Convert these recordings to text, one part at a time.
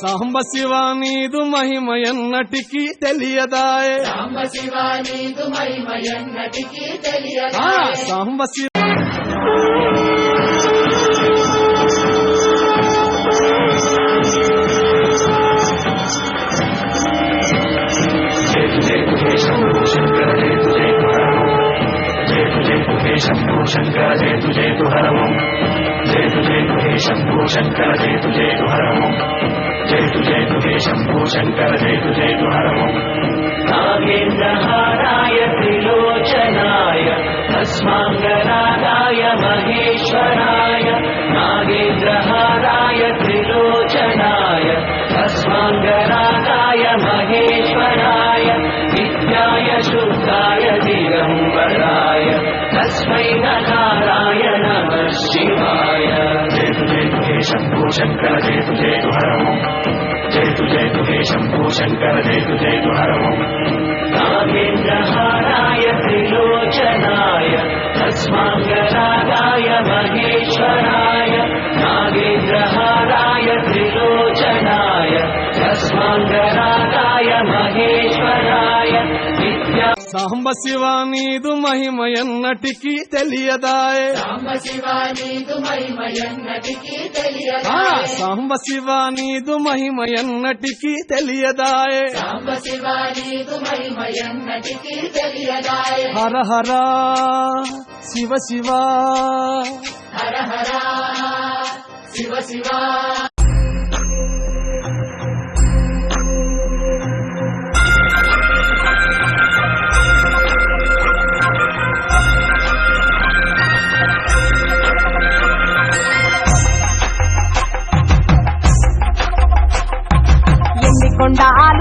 సాంబ శివ నీదు మహిమ ఎన్నటికీ తెలియదాయే. సాంబ శివ నీదు మహిమ ఎన్నటికీ తెలియదాయే. సాంబ శివ तुझे शंभो शंकर जय तुझे तु हरमो नागेन्द्रहाराय त्रिलोचनाय अस्माङ्गरागाय महेश्वराय नागेन्द्रहाराय त्रिलोचनाय अस्माङ्गरागाय महेश्वराय नित्याय शुद्धाय दिगम्बराय तस्मै नकाराय शङ्कर जयतु जेतुहर जयतु जयतु हे शम्भो शङ्कर जयतु जेतुहरौ नागेन्द्रहाराय त्रिलोचनाय तस्माङ्गरागाय महेश्वर సాంబ శివ నీదు మహిమ ఎన్నటికీ తెలియదాయే. సాంబ శివ నీదు మహిమ ఎన్నటికీ ఆ, తెలియదాయే సాంబ శివ నీదు మహిమ ఎన్నటికీ తెలియదాయే. సాంబ శివ నీదు మహిమ ఎన్నటికీ తెలియదాయే. హర హర శివ శివ. హర హర శివ శివ.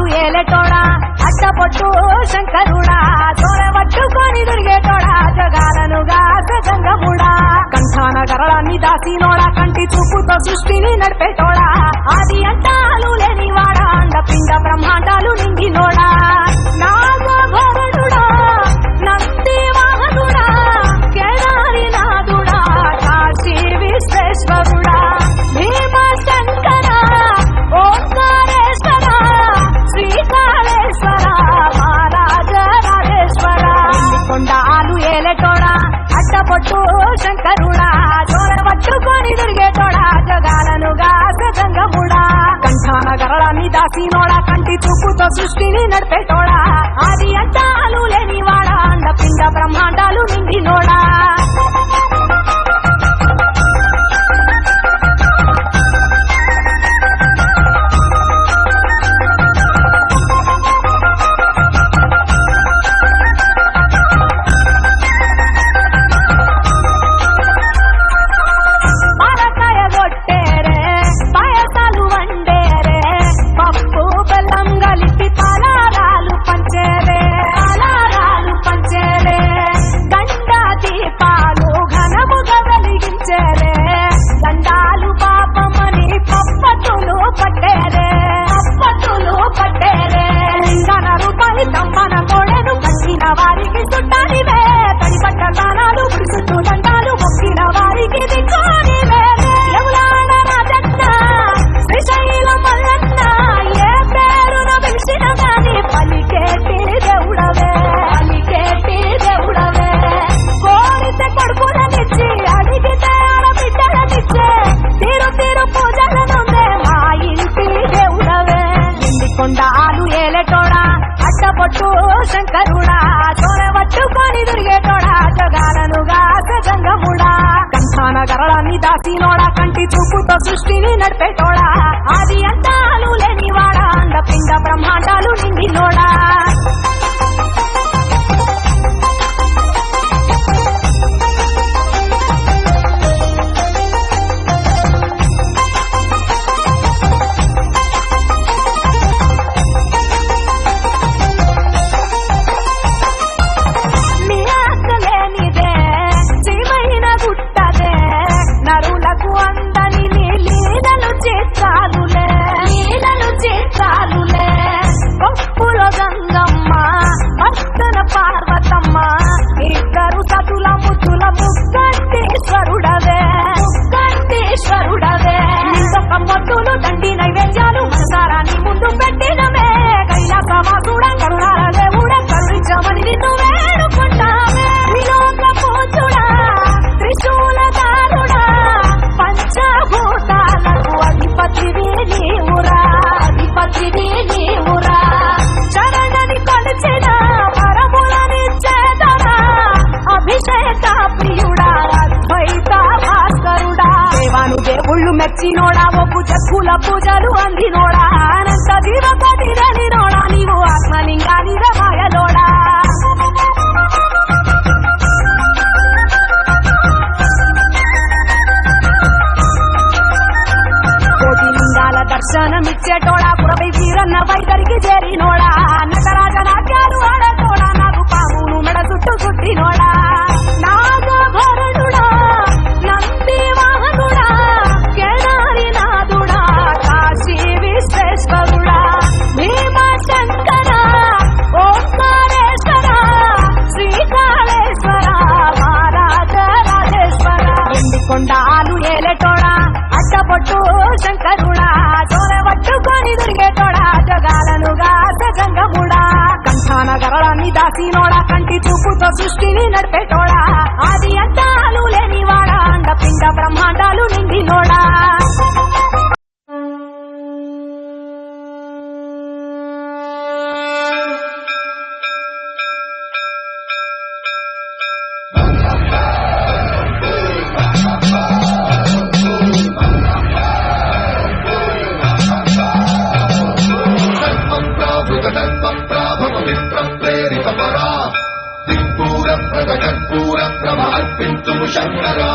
కొండాలు ఏలేటోడా? అడ్డపొట్టు శంకరుడా. తోడబట్టుకొని తిరిగేటోడా? జగాలను గాసంగముడా కంఠాన గరళాన్ని దాసినోడా. కంటి చూపుతో సృష్టిని నడిపేటోడా. ఆది అంటాలు లేనివాడా. అండ పిండ బ్రహ్మాండాలు నిండినోడా. దాసినోడా కంటి చూపుతో సృష్టిని నడిపేటోడా. ఆది అంటాలు లేనివాడా అండ పిండ బ్రహ్మాండాలు నిండినోడా చూపుతో సృష్టిని నడిపేటోడా ఆది అంతాలు వచ్చినోడా ఒప్పు చెక్కుల పూజలు అందినోడా? అనంత జీవపతి నోడా నీవు ఆత్మలింగాని రమాయలోడా కోటి లింగాల దర్శనమిచ్చేటోడా? పురవై వీరన్న వైఖరికి చేరినోడా? నటరాజ చూపుతో సృష్టిని దిక్పూర ప్రద కర్పూర ప్రభ అర్పింతుము శంకరా.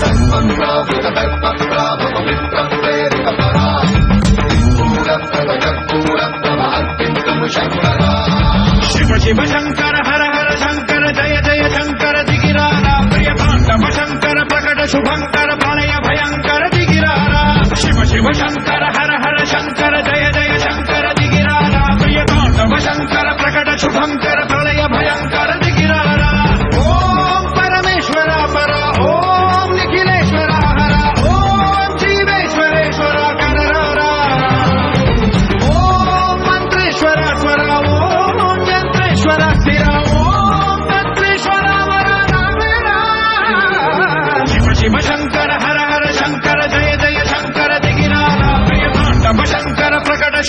సన్మన్రావృత దర్ప ప్రాభవ మిత్ర ప్రేరితపరా. దిక్పూర ప్రద కర్పూర ప్రభ అర్పింతుము శంకరా. శివ శివ శంకర హర హర శంకర జయ జయ శంకర దిగిరారా. ప్రియ పాండవ శంకర ప్రకట శుభంకర ప్రళయ భయంకర దిగిరారా. శివ శివ శంకర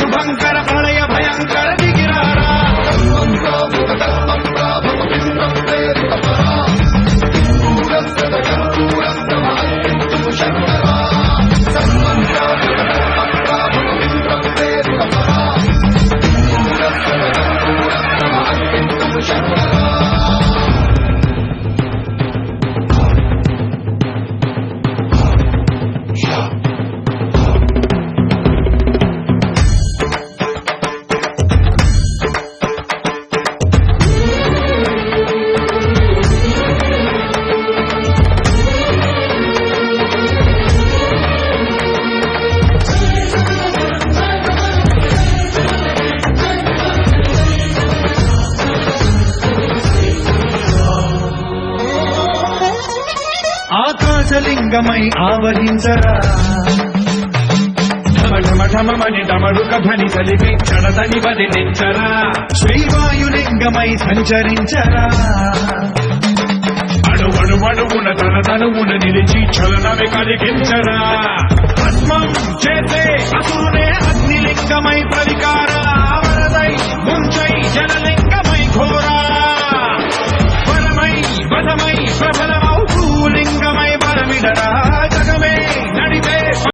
ప్రకట ఆకాశలింగమై ఆవహించరా. ఢమఢమఢమని డమరుక ధ్వని సలిపి చడతని వదిలించరా శ్రీవాయులింగమై సంచరించరా. అడువడువడువున తన తనువున నిలిచి చలనమి కలిగించరా. పద్మం చేసే అసురునే అగ్నిలింగమై ప్రవికారా. Sharada